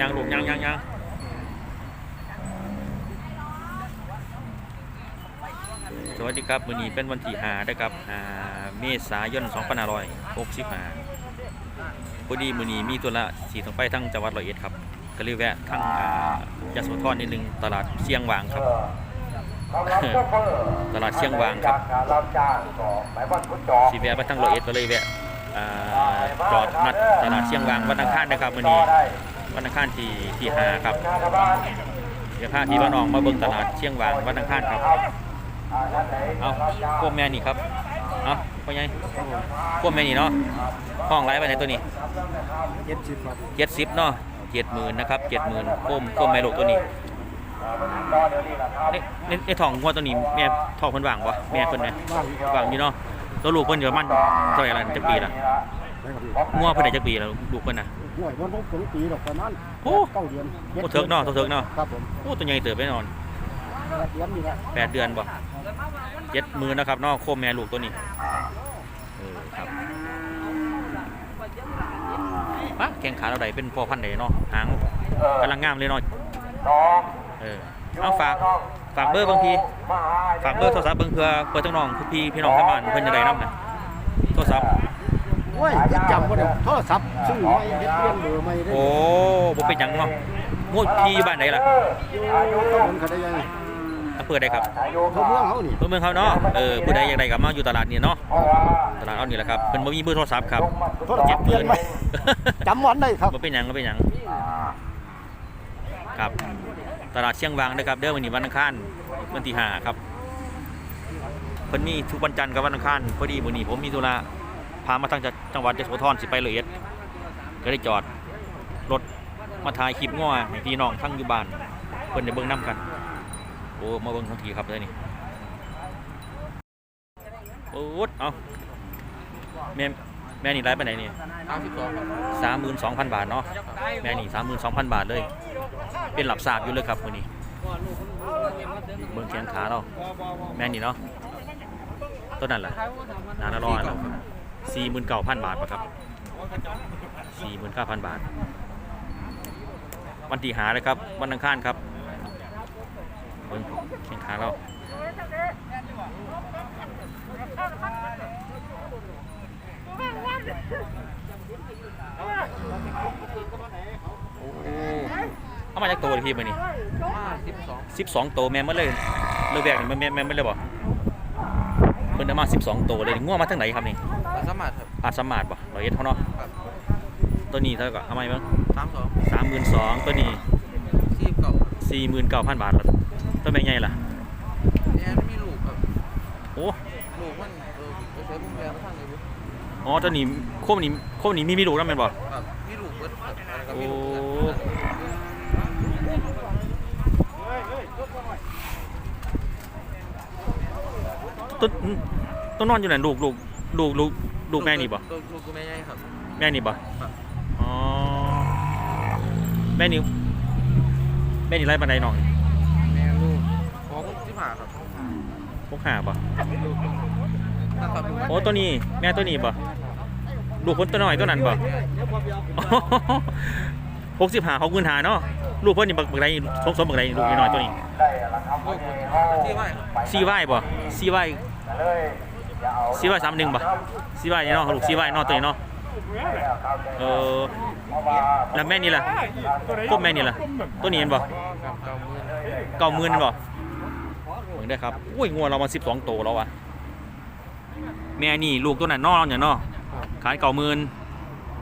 ยังลูกยังยังยังสวัสดีครับมื้อนี้เป็นวันที่5นะครับอ่าเมษายน2565พอดีมื้อนี้มีตัวละสีต้องไปทั้งจังหวัดร้อยเอ็ดครับ ก็เลยแวะทั้งอ่ายโสธรนิดนึงตลาดเชียงหวางครับ ตลาดเชียงวางครับรับจ้างก็หมายว่าคุณจอสีแวะไปทั้งร้อยเอ็ดก็เลยแวะอ่าจอดนัดตลาดเชียงหวางวันอังคารนะครับมื้อนี้ วันอังคารที่ที่ห้าครับเดี๋ยวพาพี่บ้านน้องมาเบิ่งตลาดเชียงหวางวันอังคารครับเอาพวกแม่นี่ครับเอาพ่อใหญ่พวกแม่นี่เนาะห้องไรไปไหนตัวนี้เจ็ดสิบครับเจ็ดสิบเนาะเจ็ดหมื่นนะครับเจ็ดหมื่นโคมโคมแม่ลูกตัวนี้ในในในท้องงัวตัวนี้แม่ท้องเพิ่นว่างปะแม่เพิ่นไหมบ้านครับว่างอยู่เนาะตัวลูกเพิ่นเดี๋ยวมันเท่าไหร่ละจักปีละได้ครับพี่งัวเพิ่นได้จักปีละลูกเพิ่นน่ะ ห่วยมันพบผลปีดอกประมาณโอ้ เก้าเดือนโอ้เถิกเนาะเถิกเนาะครับผมโอ้ตัวใหญ่เติบไปนอนแปดเดือนนี่แหละแปดเดือนบ่เจ็ดหมื่นนะครับเนาะโคมแม่ลูกตัวนี้เออครับปะแข้งขาเราใดเป็นพอพันธุ์ใดเนาะหางกำลังงามเลยเนาะน้องเออเอาฝากฝากเบอร์บางทีฝากเบอร์โทรศัพท์เบิ่งเพื่อเพื่อทั้งน้องพี่พี่น้องทางบ้านเพิ่นจะได้นำน่ะโทรศัพท์ โอ้ยยังจำว่าเดี๋ยวโทรศัพท์ซื้อไม่เฮ็ดเปลี่ยนเบอร์ไม่ได้โอ้บ่เป็นหยังเนาะงูพี่อยู่บ้านใดล่ะอยู่ถนนเขาได้ยังอำเภอใดครับเขาเมืองเขานี่อำเภอเมืองเขาเนาะ เออผู้ใดอยากได้ก็มาอยู่ตลาดนี้เนาะ ตลาดเอานี่แหละครับเพิ่นบ่มีเบอร์โทรศัพท์ครับโทรศัพท์เปลี่ยนไหมจำวันได้ครับบ่เป็นหยังบ่เป็นหยังครับ ตลาดเชียงวางนะครับ เด้อวันนี้วันอังคารวันที่ห้าครับเพิ่นมีทุกวันจันทร์กับวันอังคารพอดีมื้อนี้ผมมีธุระ พามาทางจังหวัดยโสธรสิไปเลยเอ็ดก็ได้จอดรถมาถ่ายคลิปง้อให้พี่น้องทั้งอยู่บ้านเพิ่นได้เบิ่งนํกันโอ้มาเบิ่งทังทีครับเด้นี่โอ้ดเอาแม่แม่นี่ไลฟ์ไปไหนนี่สามสิบสองครับสามหมื่นสองพันบาทเนาะแม่นี่สามหมื่นสองพันบาทเลย เป็นหลับสาบอยู่เลยครับมือนี้เบิ่งแขนขาเราแม่นี่เนาะต้นนั้นแหละนานละร้อ สี่หมื่นเก้าพันบาทปะครับสี่หมื่นเก้าพันบาท วันที่หาเลยครับ วันอังคารครับเบิ่งแขนขาเราโอ้เอามาจากตัวเลยพี่มือนี้ห้าสิบสองตัวแม่นหมาเลยเลือแบกนี่มันแม่แม่ไม่เลยบ่ เพิ่นได้มาสิบสองตัวเลยง่วงมาทางไหนครับนี่สมัครครับ อาจสมาร์ทบ่ร้อยเอ็ดเขาเนาะครับตัวนี้เท่ากับเอาไหมเบ้างสามสองสามหมื่นสองตัวนี้สี่เก่าสี่หมื่นเก้าพันบาทแล้วตัวแม่ใหญ่ล่ะแอนมีลูกครับโอ้ลูกมันเออไปใช้พุ่งแรงท่านเลยบุ๊อ๋อตัวนี้โคมนี้โคมนี้มีมีลูกแล้วแม่นบ่ครับมีลูกเบิดครับอะไรก็โอ้มีลูกเบิด ตัวตัวนอนอยู่ไหนลูกลูกลูกลูกลูกแม่นี่บ่ลูกลูกกูแม่ใหญ่ครับ แม่นี่บ่ครับ อ๋อแม่นี่แม่นี่ไล่บันไดน้องแม่ลูกขอคุณที่ผ่าครับพวกหาบ่ลูกนะครับลูกโอ้ตัวนี้ แม่ตัวนี้บ่ลูกคนตัวน้อยตัวนั้นบ่หกสิบหาหกหมื่นหาเนาะลูกเพิ่นนี่บักบักไรสมสมบักไรลูกน้อยตัวนี้ลูกคนที่ไหวครับ ซีไว้บ่ซีไว้ ซีไว้สามหนึ่งบ่ซีไว้นี่เนาะลูกซีไว้เนาะตัวนี้เนาะเออแล้วแม่นี่ล่ะพวกแม่นี่ล่ะตัวนี้เห็นบ่เก้าหมื่นเก้าหมื่นบ่เบิ่งได้ครับอุ้ยงัวเรามาสิบสองโตวแล้ววะแม่นี่ลูกตัวนั้นเนอกเนี่ยเนาะขายเก้าหมื่น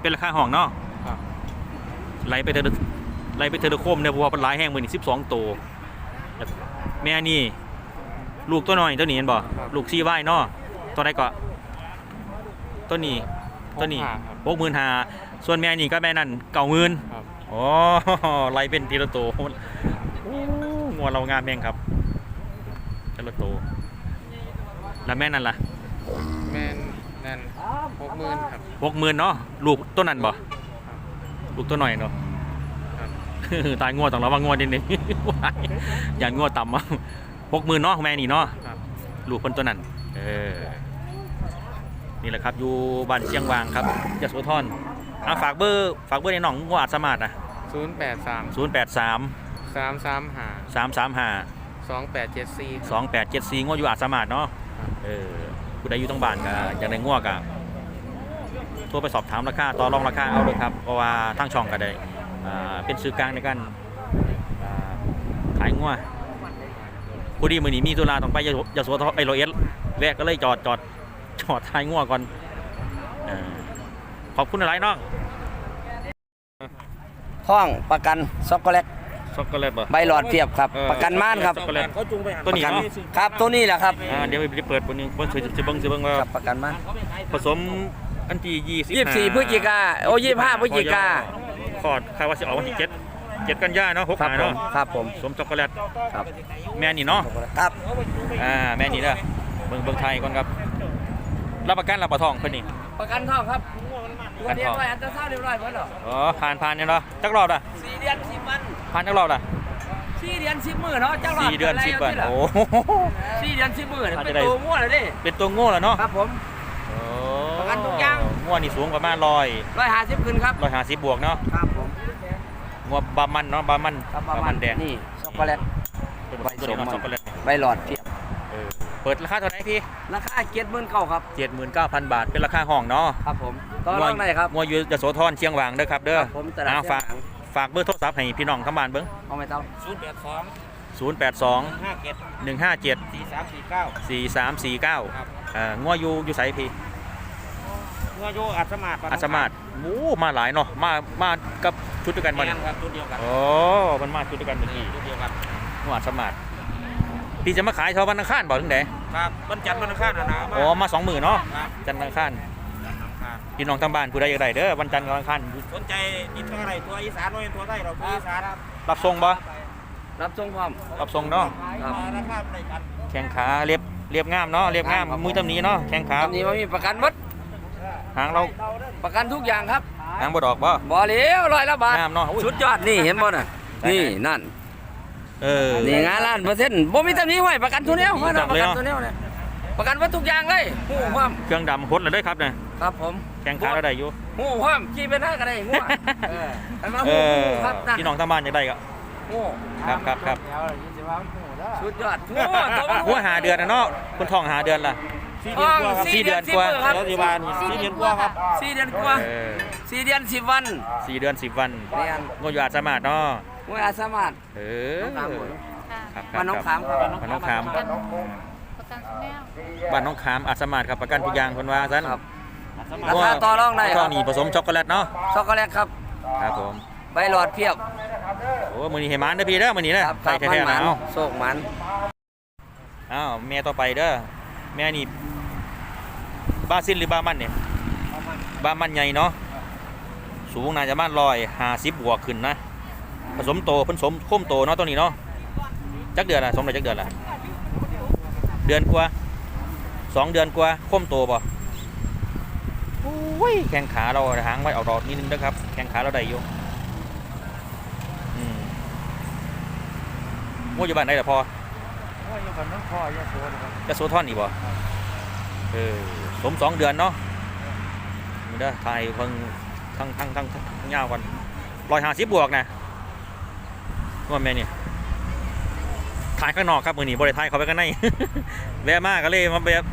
เป็นราคาห้องเนาะครับไล่ไปเทอไล่ไปเทอโคมเนี่ยเพราะว่าเป็นลายแห้งมือนี่สิบสองตัวแม่นี่ ลูกตัวน้อยตัวนี้เห็นบ่ลูกซีไว้เนาะตัวใดก็ตัวนี้ตัวนี้หกหมื่นหาส่วนแม่นี่ก็แม่นั่นเก้าหมื่นครับอ๋อไล่เป็นทีละตัวโอ้งัวเรางามแม่งครับทีละตัวแล้วแม่นั่นล่ะแม่นั่นหกหมื่นครับหกหมื่นเนาะลูกตัวนั้นบ่ลูกตัวหน่อยเนาะครับตายงัวต้องระวังงัวนิดนึงอย่างัวต่ำอะ หกหมื่นเนาะแม่นี่เนาะครับ ลูกคนตัวนั้น เออ นี่แหละครับอยู่บ้านเชียงวางครับยโสธรอะฝากเบอร์ฝากเบอร์ในหนองงัวอาจสามารถนะศูนย์แปดสามศูนย์แปดสามสามสามหาสามสามห้าสองแปดเจ็ดสี่สองแปดเจ็ดสี่งวอยู่อาจสามารถเนาะ เออผู้ใดอยู่ต้องบ้านก็อยากได้งวกอะโทรไปสอบถามราคาต่อรองราคาเอาเลยครับ เพราะว่าทางช่องก็ได้อ่าเป็นสื่อกลางในการอ่าขายงว ผู้ดีมือนี้มีตุลาต้องไปยะโสยะโสธรไปโรอยเอสแวะก็เลยจอดจอดจอดท้ายงวก่อนเออขอบคุณหลายน้องท่องประกันช็อกโกแลตช็อกโกแลตบ่ใบหลอดเพียบครับเออประกันม่านครับช็อกโกแลตตัวนี้ประกันเนาะครับตัวนี้แหละครับอ่าเดี๋ยวไปเปิดตัวนึงเพิ่นสิสิเบิ่งสิเบิ่งว่าครับประกันม่านผสมอันที่ยี่สิบยี่สิบสี่พฤศจิกาโอ้ยี่ห้าพฤศจิกาคอดคาดว่าสิออกวันที่เจ็ด เจ็ดกันยาเนาะหกครับหาผเนาะมครับผมสมช็อกโกแลตครับแม่นี่เนาะครับอ่าแม่นี่เด้อเบิ่งเบิ่งไทยก่อนครับรับประกันรับประทองเพิ่นนี่ประกันท่องครับประกันเรียท่บองร้อยอันตราซาวด์เรียบร้อยหมดเหรออ๋อผ่านผ่านเนี่ยเนาะจักรอบอะสี่เดือนสิบวันผ่านจักรอบอะสี่เดือนสิบมื้อเนาะจังหวัดสี่เดือนสิบวันโอ้โห สี่เดือนสิบมื้อเนี่ยอาจเป็จะนได้ ตัวมั่วเลยดิเป็นตัวโง่แล้วเนาะครับผม โอ้ประกันทุกอย่างง่วนี่สูงประมาณร้อยร้อยห้าสิบขึ้นครับ ร้อยห้าสิบบวกเนาะครับ ผมง่วบามันเนาะบามันครับประบามามัณนแดงนี่ช็อกโกแลต ตัวใบนี้เนาะสมช็อกโกแลตใบหลอดเพียบเออเปิดราคาเท่าไหร่พี่ราคาเจ็ดหมื่นเก้าครับ79,000 บาท เป็นราคาห้องเนาะครับผมต่อรองได้ครับงวอยู่ยโสธรเชียงหวางเด้อครับเด้อครับผมตลาดอ่าเชียงฝากหวางฝากเบอร์โทรศัพท์ให้พี่น้องทั้งบ้านเบิ่งเอาไม่ต้องศูนย์แปดสอง082 ห้าเจ็ด157 สี่สามสี่เก้า4349ครับ เอ่องวอยู่อยู่ไสพี่เมื่อโยอัศมาศอัศมาศหมูมาหลายเนาะมามากับ ชุดเดียวกันบ่แมเนี่ยนครับตัวเดียวกันโอ้มันมาชุดเดียวกันเมื่อกี้ตัวเดียวกันงวอัศมาศพี่จะมาขายเช้าวันอังคารบ่ถึงไดครับวันจันทร์วันอังคารนะนะอ๋อมาสองมื้อเนาะครับจันทร์อังคารครับพี่น้องทั้งบ้านผู้ใดอยากได้เด้อวันจันทร์กับวันอังคารสนใจอินเตอร์อะไรตัวอีสานด้วยตัวไทยเราตัวอีสานครับรับส่งบ่รับส่งพร้อม รับส่งเนาะครับ ราคาในกันแข้งขาเรียบเรียบงามเนาะเรียบงามครับมือตำหนี้เนาะแข้งขาตอนนี้มันมีประกันหมดหางเราประกันทุกอย่างครับ หางบดออกบ่ บ่เหลี้ยวร้อยละบาทงามเนาะอุ้ยสุดยอดนี่เห็นบ่น่ะได้นี่นั่นเออ นี่งานล้านเปอร์เซ็นต์บ่มีตำหนี้ไว้ประกันตัวแนวไว้จันะบประเลยกันเนาะตัวแนวเนี่ยประกันว่าทุกอย่างเลยหู้ความเครื่องดำหดเลยเด้อครับเนี่ยครับผมแข้งขาเราได้อยู่ หู้ความขี่ไปหน้าก็ได้หู้เอออันมาเอหู้อหู้ครับนั่นพี่น้องทั้งบ้านอยากได้ก็ หู้ครับครับครับสุดยอดหู้ตัวมันหัวหาเดือนนะเนาะคนท้องหาเดือนล่ะท้อง สี่เดือนกว่าสิบมื้อครับรัฐบาลสี่เดือนกว่าครับสี่เดือนกว่าเออสี่เดือนสิบวันสี่เดือนสิบวันเรียนงดอยู่อาจสามารถเนาะมวยอาสามารถ เออน้องขามหมดครับบ้านน้องขามครับบ้านน้องขาม ประกันแนวบ้านน้องขามอาจสามารถครับประกันทุกอย่างคนว่าซั่นครับ ราคาต่อรองได้คท้รัอบงนี่ผสมช็อกโกแลตเนาะช็อกโกแลตครับ ครับผมใบหลอดเพียบโอ้มือนี้เฮมานเด้อพี่เด้อมือนี้เด้อครับคใส่รับแท้มันๆหนะมันเอาโศกหมัน อ้าวแม่ต่อไปเด้อแม่นี่ บาซินหรือบามันเนี่ยบามันใหญ่เนาะสูงน่าจะบ้านลอยห้าสิบบวกขึ้นนะผสมโตผสมโค้มโตเนาะตัวนี้เนาะจักเดือนละสมได้จักเดือนละเดือนกว่าสองเดือนกว่าโค้มโตป่ะโอ้ยแข้งขาเราหางไว้เอาดอดนิดนึงนะครับแข้งขาเราได้อยู่อืมว่าอยู่บ้านได้แต่พอว่าอยู่กับน้องพ่อยาโสนะครับจะโซทอนอีกบ่ เออสมสองเดือนเนาะมันเด้อถ่ายเพิ่งทั้งทั้งทั้งทั้งทั้งยาวก่อนร้อยห้าสิบบวกนะว่าแม่นี่ถ่ายข้างนอกครับมือนี้บริถ่ายเขาไปข้างในแวะมากก็เลยมาแบบ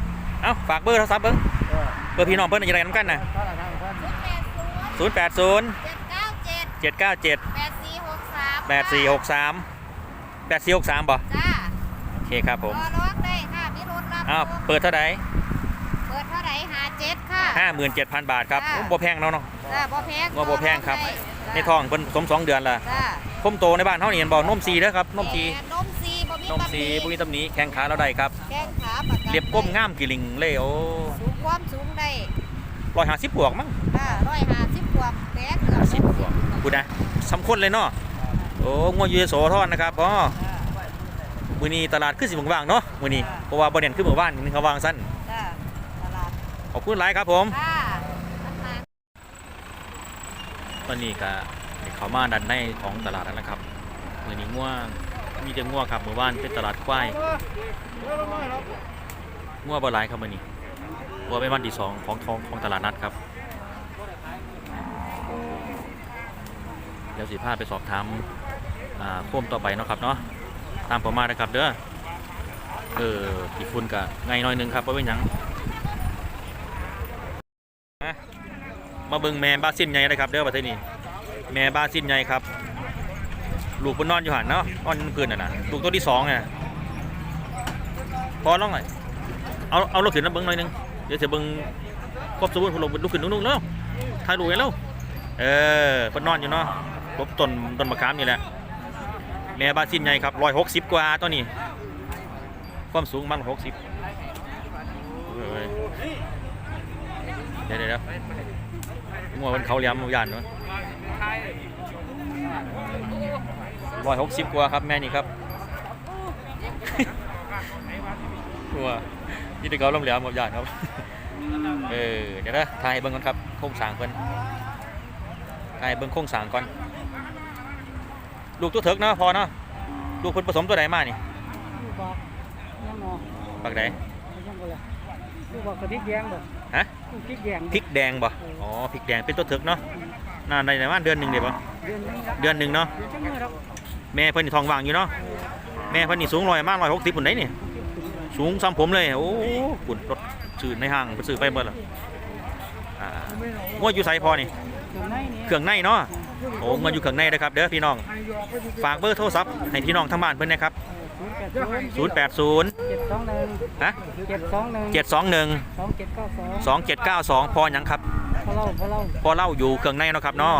เอ้าฝากเบอร์โทรศัพท์เบิ้งเออเบอร์พี่น้องเบิ้งอะไรน้ำกันนะถ้าทางท่านศูนย์แปดศูนย์ศูนย์แปดศูนย์เจ็ดเก้าเจ็ดเจ็ดเก้าเจ็ดแปดสี่หกสามแปดสี่หกสามแปดสี่หกสามบ่จ้าโอเคครับผมรอร้องได้ค่ะมีรถรับอ้าวเปิดเท่าไหร่ ห้าหมื่นเจ็ดพันบาทครับจ้า บ่แพงเนาะเนาะ จ้าบ่แพงว่บ่แพงครับ ในทองเป็นสมสองเดือนละพุ่มโตในบ้านเท่านี่เห็นบ่นมซีเด้อครับนมซีแนมซีบ่มีนมซีบ่มีตำหนิแข้งขาเราได้ครับ แข้งขาปะกเรียบก้มง่ามกี่ลิงเลยโอ้สูงความสูงได้ลอยหางสิบปวกมั้งจ้า150กว่าแปดเกือบ10บวกพูดนะสำคัญเลยเนาะโอ้งัวยูโซทอดนะครับอ๋อมือนีตลาดขึ้นสิบว่างเนาะมือนีเพราะว่าบ่เด่นขึ้นหมื่อวานนึงเขาวางสั้น ขอบคุณหลายครับผมค่ะตอนนี้ก็เข้ามาด้านในของตลาดแล้วนะครับมื้อนี้งัวงมีแต่งัวงครับเมื่อวานเป็นตลาดควายงัวงบ่หลายครับมื้อนี้งัวเป็นวันที่สองของของของตลาดนัดครับเดี๋ยวสิพาไปสอบถามอ่าโค้มต่อไปเนาะครับเนาะตามผมมานะครับเด้อเออกี่ฝุ่นกะไงหน่อยนึงครับว่าเป็นยังมา มาเบิ่งแม่บาซินใหญ่นะครับเด้อประเทศนี้ แม่บาซินใหญ่ครับ ลูกบนนอนอยู่หันเนาะนอนอยู่คืนน่ะนะลูกตัวที่สองเนี่ยพอลองหน่อยเอาเอาลูกขึ้นมาเบิ่งหน่อยหนึงเดี๋ยวจะเบิ่งครบสมบูรณ์คุณลงลูกขึ้นนุ่งๆแล้วถ่ายรูปไว้แล้วเออเพิ่นนอนอยู่เนาะลบต้นต้นมะขามนี่แหละแม่บาซินใหญ่ครับร้อยหกสิบกว่าตัวนี้ ความสูงมันหกสิบเดี๋ยวเดี๋ยว งัวมันเขาเลี้ยมยานเนาะร้อยหกสิบกว่าครับแม่นี่ครับหัวนี่ตะเกาล้มเหลี่ยมหมดยานครับ เออ เดี๋ยวนะถ่ายให้เบิ่งก่อนครับ โครงสร้างเพิ่นถ่ายให้เบิ่งโครงสร้างก่อน ลูกตัวเถิกเนาะพอเนาะ ลูกเพิ่นผสมตัวใดมานี่ลูกบอกยังนอปักใดยังบ่เลยลูกบอกกระพริกแยงบ่ ฮะลูกพริกแยงพริกแดงบ่อ๋อพริกแดงเป็นตัวเถิกเนาะนานได้ประมาณเดือนหนึงเดี๋ยวบ่เดือนนึงครับเดือนหนึงเนาะเดือนจังมือครับแม่เพิ่นนี่ทองว่างอยู่เนาะแม่เพิ่นนี่สูงร้อยมากร้อยหกสิบปุ่นไหนนี่สูงซ้ำผมเลยโอ้ปุ่นรถซื้อในห้างเพิ่นซื้อไปหมดแล้วอ่างวดอยู่ไสพอนี่เครื่องในนี่เครื่องในเนาะโอ้งวดอยู่เครื่องในนะครับเด้อพี่น้องฝากเบอร์โทรศัพท์ให้พี่น้องทั้งบ้านเพิ่นนะครับ ศูนย์แปดศูนย์080เจ็ดสองหนึ่งฮะเจ็ดสองหนึ่ง721สองเจ็ดเก้าสอง2792พอหยังครับพอเล่าพอเล่าพอเล่าอยู่เครื่องในเนาะครับเนาะ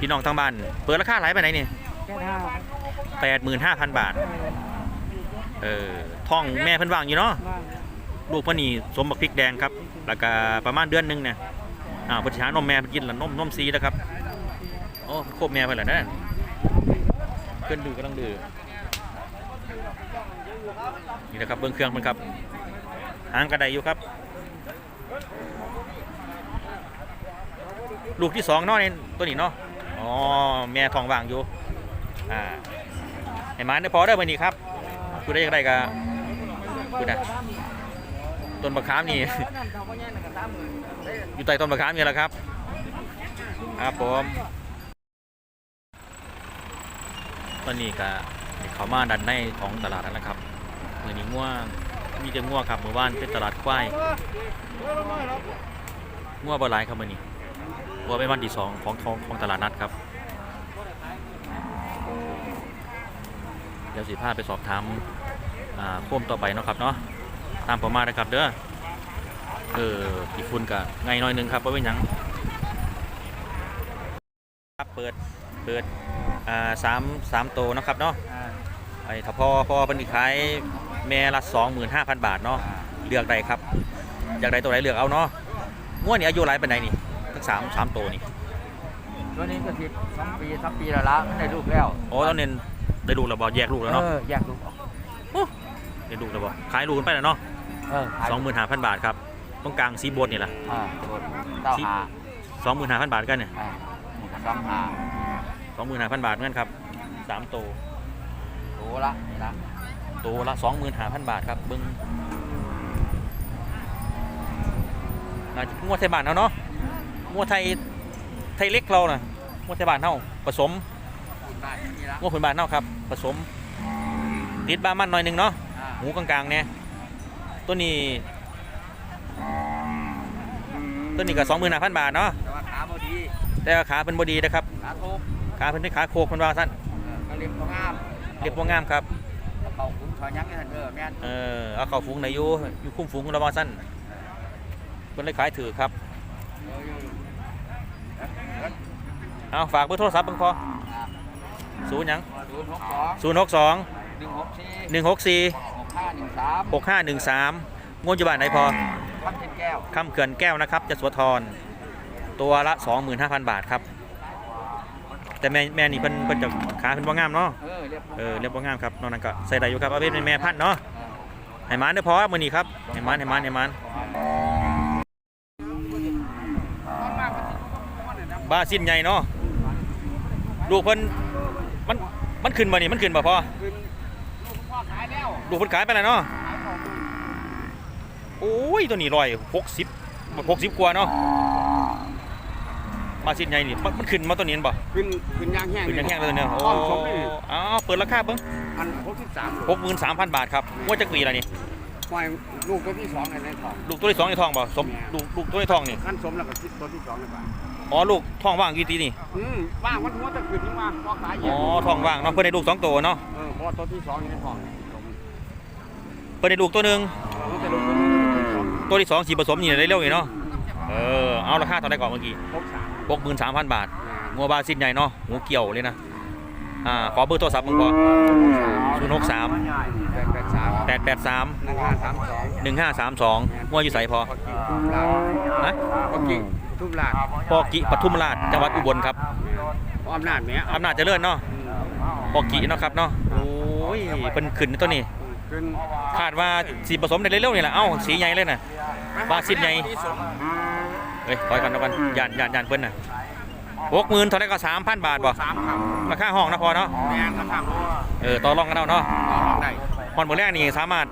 พี่น้องทั้งบ้านเปิดราคาหลายไปไหนนี่แค่ห้า85,000บาทเออท้องแม่เพิ่นว่างอยู่เนาะว่างลูกเพิ่นนี่สมบักพริกแดงครับแล้วก็ประมาณเดือนหนึงเนี่ยอ่าเพิ่นสิหานมแม่เพิ่นกินแล้วนมนมซีแล้วครับโอ้โคบแม่เพิ่นแล้วนะเพิ่นดื้อกำลังดื้อ นี่นะครับเบิ่งเครื่องเพิ่นครับหางกระไดอยู่ครับ ลูกที่สองเนาะในตัวนี้เนาะอ๋อแม่ทองว่างอยู่อ่าให้หมาได้พอได้อมื้อนี้ครับคือได้จังไดก็คือนะต้นมะขามนี่อยู่ใต้ต้นมะขามนี่แหละครับครับผมตอนนี้ก็เขามาดันในของตลาดแล้วนะครับ มื่อนี้ง่วง มีแต่ง่วงครับเมื่อวานเป็นตลาดควายง่วงบ่หลายครับมื่อนี้ง่วงเป็นวันที่สองของของของตลาดนัดครับ เดี๋ยวสิพาไปสอบถามอ่าโค้มต่อไปเนาะครับเนาะตามผมมานะครับเด้อเออกี่ฝุ่นกะไงหน่อยหนึงครับว่าเป็นหยังครับเปิดเปิดอ่าสามสามโตวเนาะครับเนาะไอ้ถ้าพอพอเป็นอีกขาย แม่ละสองหมื่นห้าพันบาทเนาะเลือกได้ครับ อยากได้ตัวไหนเลือกเอาเนาะงวดนี้อายุไรเป็นไหนนี่ทั้งสามสามโตวนี่ตัวนี้ก็ติดสองปีสามปีแล้วละมันได้ลูกแล้วโอ้ตอนนี้ได้ลูกแล้วบอแยกลูกแล้วเนาะเออแยกลูกออกได้ลูกแล้วบอขายลูกกันไปแล้วเนาะเออขายสองหมื่นห้าพันบาทครับตรงกลางซีโบนนี่แหละอ่าโดนเต้าหาสองหมื่นห้าพันบาทกันเนี่ยอ่าสองหาสองหมื่นห้าพันบาทเงินครับสามโตวโตละนี่ละ ตัวละสองหมื่นห้าพันบาทครับเบิ้งน่าจะงวดไทยบ้านเอาเนาะงวดไทยไทยเล็กเราน่ะงวดไทยบ้านเฮาผสมกินบ้านนี่ละงวดพื้นบ้านเฮาครับผสม ติดบ้ามันหน่อยหนึงเนาะอ่าหูกลางๆเนี่ยตัวนี้ตัวนี้ก็สองหมื่นห้าพันบาทเนาะแต่ว่าขาบดีแต่ว่าขาเป็นบดีนะครับขาทุบขาเป็นขาโคกคนว่าสั้นเออก็เรียบก็งามเรียบว่างามครับกระเป๋าคุ้ม ถอยยักษ์ให้ท่านเออแม่นเออเอาเข้าฝูงในอยู่อยู่คุ้มฝูงระวังสั้นเป็นเลยขายถือครับ เอาฝากเบอร์โทรศัพท์เบังพอศูนย์หยังศูนย์หกสองศูนย์หกสองหนึ่งหกสี่หนึ่งหกสี่หกห้าหนึ่งสามหกห้าหนึ่งสามงวดอยู่บ้านไหนพอพันเทนแก้วคำเขื่อนแก้วนะครับจะสวทรตัวละ 25,000 บาทครับ แต่แม่แม่นี่เพิ่นเพิ่นจะขาเพิ่นบ่งามเนาะเออเรียบเออเรียบบ่งามครับนอกนั้นก็ใส่ได้อยู่ครับเอาเป็นแม่พันธุ์เนาะให้หมานเด้อพอมื้อนี้ครับให้หมานให้หมานให้หมานบ้าสิ้นใหญ่เนาะลูกเพิ่นมันมันขึ้นบ่นี่มันขึ้นบ่พอลูกเพิ่นขายไปแล้วเนาะโอ้ยตัวนี้ร้อยหกสิบหกสิบกว่าเนาะ ปลาซิดใหญ่นี่มันมันขึ้นมาตัวนี้เห็นบ่ขึ้นขึ้นย่างแห้งขึ้นอย่างแห้งเลยเนี่ยโอ้อ้อมสมนี่อ้าวเปิดราคาเบิ่งอันหกสิบสามหกหมื่นสามพันบาทครับงวดจักปีละนี่ปล่อยลูกตัวที่สองในในท้อง ลูกตัวที่สองในท้องบ่สมลูกลูกตัวในท้องนี่ขั้นสมแล้วก็ที่ตัวที่สองในบ้านอ๋อลูกท้องว่างกี่ตีนี่อืมว่างวันหัวจะขึ้นนี่มาพอขายเย็อ๋นอท้องว่างเนาะเพิ่นได้ลูกสองตัวเนาะเออเพราะว่าตัวที่สองอยู่ในท้องสมเพิ่นได้ลูกตัวหนึงเออแต่ลูกตัวนี้สมตัวที่สองสีผสมนี่ได้เร็วนี่เนาะเออเอาราคาเท่าไหร่ก่อนเมื่อกี้ หกสาม หกหมื่นสามพันบาทงัวบาซิดใหญ่เนาะหูเกี่ยวเลยนะอ่าขอเบอร์โทรศัพท์มึงพอศูนย์หกสามแปดแปดสามแปดแปดสามหนึ่งห้าสามสองหนึ่งห้าสามสองงัวอยู่ใสพอพอกิ่งทุบลาดนะพอกิ่งทุบลาดปอกิปทุมราชจังหวัดอุบลครับอำนาจแม่อำนาจเจริญเนาะปอกิเนาะครับเนาะโอ้ยเพิ่นขึ้นตัวนี้ขึ้นคาดว่าสีผสมได้เร็วๆนี่แหละเอ้าสีใหญ่เลยน่ะบาซิลใหญ่ เอ้ยถอยก่อนถอยก่อนยานยานยานเพิ่นน่ะหกหมื่นเท่าไหร่ก็สามพันบาทบ่สามครับราคาห้องนะพอเนาะแม่นนะครับเออต่อรองกันเอาเนาะต่อรองได้ฮอนหมดแรกนี่สามารถ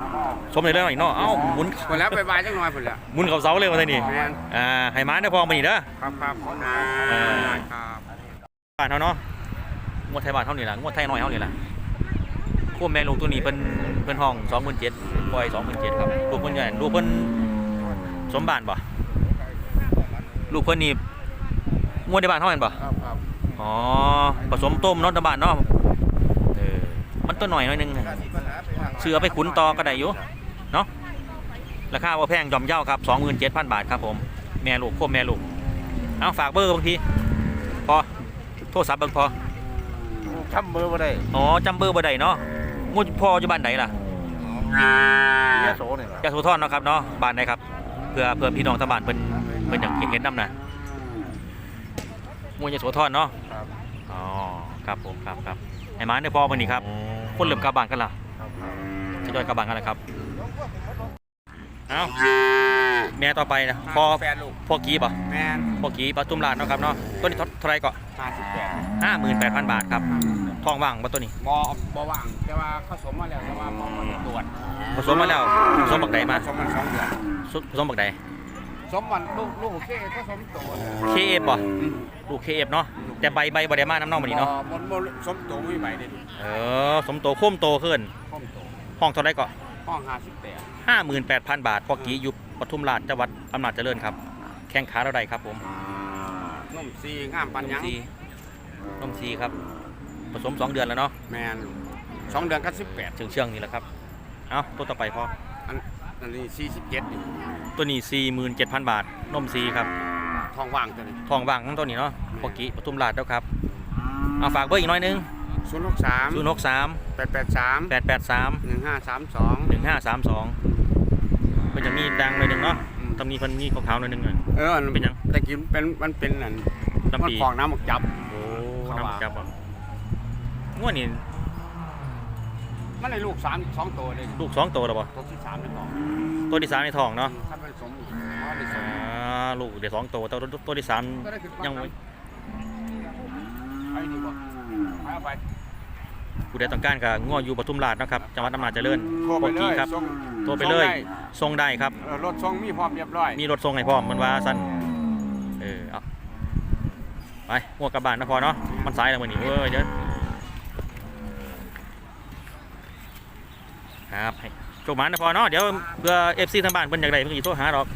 สมได้เรื่องหน่อยเนาะเอ้าหมุนคนแล้วไปบายจังหน่อยคนแล้วหมุนเขาเสาเลยมาเลยนี่แม่นอ่าให้ม้าได้พอมานี่เด้อครับครับขอบคุณเออครับบ้านเฮาเนาะงวดไทยบ้านเฮานี่ล่ะงวดไทยน้อยเฮานี่ล่ะคู่แม่ลูกตัวนี้เพิ่นเพิ่นห้อง27,000ปล่อย27,000ครับลูกเพิ่นใหญ่ลูกเพิ่นสมบ้านบ่ ลูกเพิ่นนี่งวดในบ้านเฮาเห็นบ่ครับครับอ๋อผสมต้มเนาะในบ้านเนาะเออมันตัวหน่อยหน่อยนึงเสือไปขุนต่อก็ได้อยู่เนาะราคาว่าแพงยอมเย่าครับ27,000บาทครับผมแม่ลูกควบแม่ลูกเอาฝากเบอร์บางทีพอโทรศัพท์เบิ่งพอทำเบอร์มาได้อ๋อจำเบอร์บ่ได้เนาะงูพ่ออยู่บ้านใดล่ะเนี่ยโสเนี่ยยาสุทรเนาะครับเนาะบ้านใดครับเพื่อเพื่อพี่น้องทางบ้านเพิ่น เพิ่นอยากเห็นน้ำน่ะงูยาสุทรเนาะครับอ๋อครับผมครับครับไอ้หมาเนี่ยพ่อมื้อนี้ครับคนเริ่มกลับบ้านกันล่ะทยอยกลับบ้านกันแล้วครับเอ้าแม่ต่อไปนะพ่อแฟนลูกพ่อกีบ่แมนพ่อกีปทุมราชเนาะครับเนาะตัวนี้เท่าไหร่ก็ห้าสิบแปด58,000บาทครับทองว่างบ่ตัวนี้บอบอว่างแต่ว่าเขาสมมาแล้วแต่ว่าบอมาตรวจผสมมาแล้วผสมบักใดมาสมมันสองเดือนผสมบักใด สมวันลูกลูกโอเคก็สมตัว KF บ่ลูก KF เนาะแต่ใบใบบ่ได้มาน้ำเน่ามื้อนี้เนาะบนบนสมตัวไม่ไหวเด็ดเออสมโตโค้มโตขึ้น ห้องตัวห้องเท่าไหร่ก็ ห้องห้าสิบแปด58,000 บาทพ่อกีอยู่ปทุมราชจังหวัดอำนาจเจริญครับ แข่งขาเราได้ครับผมนุ่มซีงามปันนยัมงซีนมซีครับ ผสม 2 เดือนแล้วเนาะแมนสองเดือนก็สิบแปดเชื่องเชื่องๆนี่แหละครับ เอาตัวต่อไปพออัน อันนี้สี่สิบเจ็ดตัวนี้ 47,000 บาทนมซีครับทองว่างตัวนี้ทองว่างทั้งตัวนี้เนาะพ่อกีปทุมราชแล้วครับเอาฝากเบอร์อีกหน้อยหนึงศูนย์หกสาม063 แปดแปดสาม883 หนึ่งห้าสามสอง1532เพิ่นจะมีดังหน่อยหนึงเนาะตำนี้เพิ่นมีขาวๆหน่อยหนึงอะ เออเป็นหยัง แต่กินเป็นมันเป็นอันน้ำปี มันฟองน้ำหมกจับ โอ้เขาว่า น้ำจับบ่งวดนี่มันเลยลูกสามสองตัวเลยลูกสองตัวแล้วบ่ตัวที่สามในท้อง ตัวที่สามในท้องเนาะถ้าเป็นสมอ๋อเป็นสอ่ามลูกเดี๋ยวสองตัวตัวตัวตัวที่สามก็ได้คือยังไม่ไอ้นี่บ่เอาไปผู้ใดต้องการกับง้ออยู่ปทุมราชเนาะครับจังหวัดอำนาจเจริญโทรไปเลกี้ยครับส่งโทรไปเลยส่งด้ส่งได้ครับ เออรถส่งมีพร้อมเรียบร้อยมีรถส่งให้พร้อมมันว่าสั้นเออเอาไปงัวกลับบ้านนะพอเนาะมันสายแล้วมื้อนี้เว้ยเดี๋ยวครับให้ โชคหมานะพอเนาะเดี๋ยวเพื่อ FC ทางบ้านเพิ่นอยากได้เพิ่นสิโทรหาดอก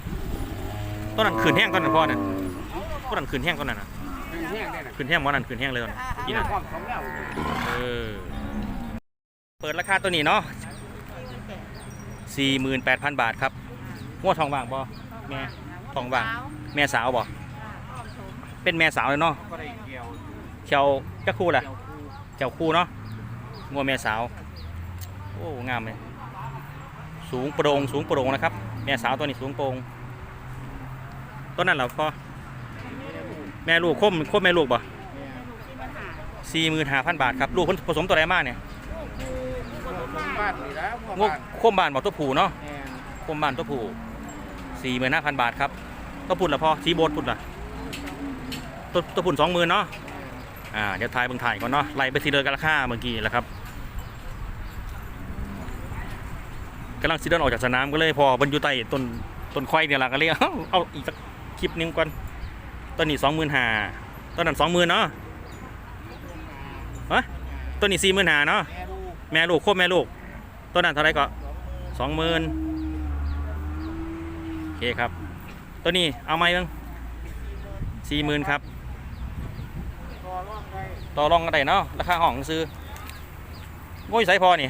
ต้นนั้นขืนแห้งต้นนั้นพอน่ะต้นนั้นขืนแห้งต้นนั้นน่ะเป็นแห้งได้น่ะขืนแห้งบ่นั่นขืนแห้งเลยน่ะกินน่ะพร้อมสมแล้วเออเปิดราคาตัวนี้เนาะ48,000 บาทครับงวดทองว่างบ่แม่ทองว่างแม่สาวบ่เป็นแม่สาวเลยเนาะก็ได้เกี่ยวเขียวจักคู่ล่ะเขียวคู่เนาะงัวแม่สาวโอ้งามเลย สูงโปร่งสูงโปร่งนะครับแม่สาวตัวนี้สูงโปร่งต้นนั้นเหรอพ่อแม่ลูกคมคมแม่ลูกบ่สี่หมื่นห้าพันบาทครับลูกเพิ่นผสมตัวใดมาเนี่ยบ้านนี่แล้วพวกงวบ้านคมบานบอกตัวผูเนาะแม่นคมบานตัวผูสี่หมื่นห้าพันบาทครับตัวพุ่นละพอสีโบดพุ่นละตัวตัวพุ่นสองหมื่นเนาะอ่าเดี๋ยวทายเบิ่งถ่ายก่อนเนาะไล่ไปทีเดินกันราคาเมื่อกี้แหล้วครับ กำลังสิเดินออกจากสนามก็เลยพอบรรยุใต้ต้นต้นควายเนี่ยละก็เลยเอาเอาอีกสักคลิปนึงก่อนตัวนี้สองหมื่นห้าต้นนั้นสองหมื่นเนาะฮะต้นนี้สี่หมื่นหาเนาะแม่ลูกโคบแม่ลูกต้นนั้นเท่าไรก็สองหมื่นโอเคครับตัวนี้เอาไหมบ้างสี่หมื่นครับต่อรองกันได้เนาะราคาห้องซื้อโง่ยไสพอนี่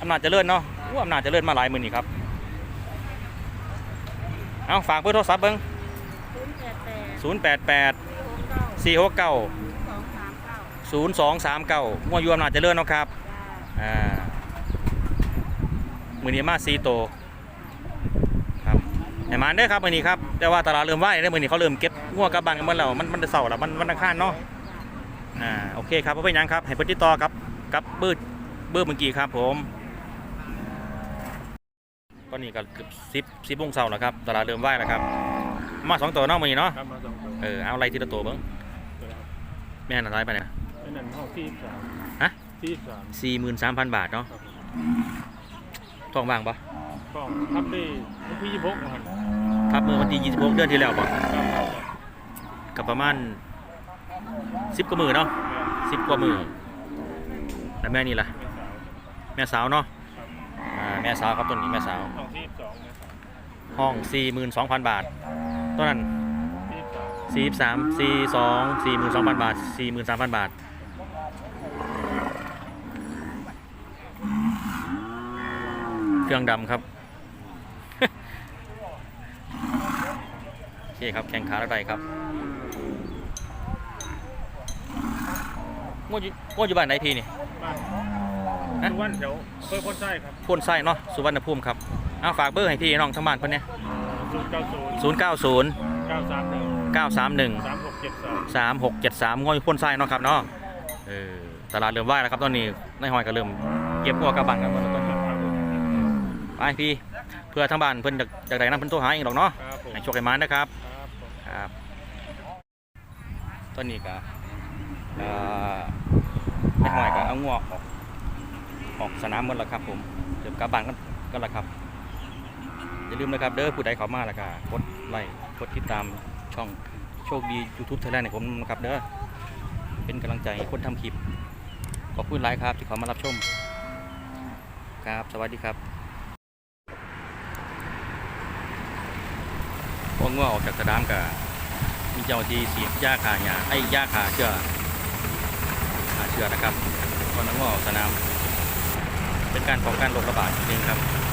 อำนาจเจริญเนาะ อู้อำนาจเจริญมาหลายมื่นนี่ครับ เอาฝากเบอร์โทรศัพท์เบิ้งศูนย์แปดแปดสี่หกเก้าสองสามเก้าศูนย์สองสามเก้างัวยวมนาจเจริญเนาะครับ อ่า มือนี้มาซีโต ครับไหนมาได้อครับมือนี้ครับ แต่ว่าตลาดเริ่มไหวได้อมือนี้เขาเริ่มเก็บงัวกลับบานกันหมดแล้วมันมันจะเสาร์แล้วมันมันอังคารเนาะ อ่า โอเคครับเอาไปยังครับ ให้เพิ่นติดต่อครับ กับเบอร์เบอร์เมื่อกี้ครับผม ตอนนี้ก็เกือบสิบสิบโมงเช้าแล้วครับตลาดเริ่มไหวแล้วครับ มาสองตัวเนาะมือนี้เนาะครับมาสองตัวเออเอาอะไรทีละตัวเบิ้งตัวครับแม่นอะไรไปเนี่ยเป็นนั่นห้องที่สามฮะที่สามสี่หมื่นสามพันบาทเนาะครับผมทองว่างปะก็ทำได้วันที่ยี่สิบหกนะครับทับมือวันที่ยี่สิบหกเดือนที่แล้วปะครับครับกับประมาณสิบกว่ามือเนาะสิบกว่ามือแล้วแม่นี่ล่ะ แม่สาวแม่สาวเนาะครับอ่า แม่สาวครับต้นนี้แม่สาวห้องที่สองแม่สาวห้องสี่หมื่นสองพันบาท ต้นนั้น ที่สามสี่สามสี่สองสี่หมื่นสองพันบาทสี่หมื่นสามพันบาท เครื่องดำครับ โอเคครับ แข่งขาแล้วได้ครับงวดอยู่งวดอยู่บ้านไหนพี่นี่ บ้าน ฮะทุกวันเดี๋ยวเพื่อคนใช่ครับพ่นไส้เนาะสุวรรณภูมิครับเอาฝากเบอร์ให้พี่น้องทั้งบ้านเพิ่นเนี่ยศูนย์เก้าศูนย์ศูนย์เก้าศูนย์เก้าสามหนึ่งเก้าสามหนึ่งสามหกเจ็ดสามสามหกเจ็ดสามงอยพ่นไส้เนาะครับเนาะเออตลาดเริ่มว่ายแล้วครับตอนนี้นายหอยก็เริ่มเก็บหัวกระบังกันหมดแล้วต้นครับผมไปพี่เพื่อทั้งบ้านเพิ่นจากจากใดนั้นเพิ่นโทรหาเองหรอกเนาะครับผมให้โชคให้มานนะครับครับผมครับต้นนี้ก็เอ่อนายหอยก็เอางวอออก ออกสนามหมดแล้วครับ ผมเดี๋ยวกลับบ้านกันกันแล้วครับ อย่าลืมนะครับ เด้อผู้ใดเข้ามาแล้วก็กดไลค์กดติดตามช่องโชคดี YouTube Thailand ให้ผมนะครับเด้อเป็นกำลังใจคนทำคลิป ขอบคุณหลายครับที่เขามารับชม ครับ สวัสดีครับพองัวออกจากสนามกับมีเจ้าที่สีดยาขาหยาไอ้ยาขาเชื้อขาเชื้อนะครับก่อนงัวออกสนาม เป็นการป้องกันโรคระบาดจริงครับ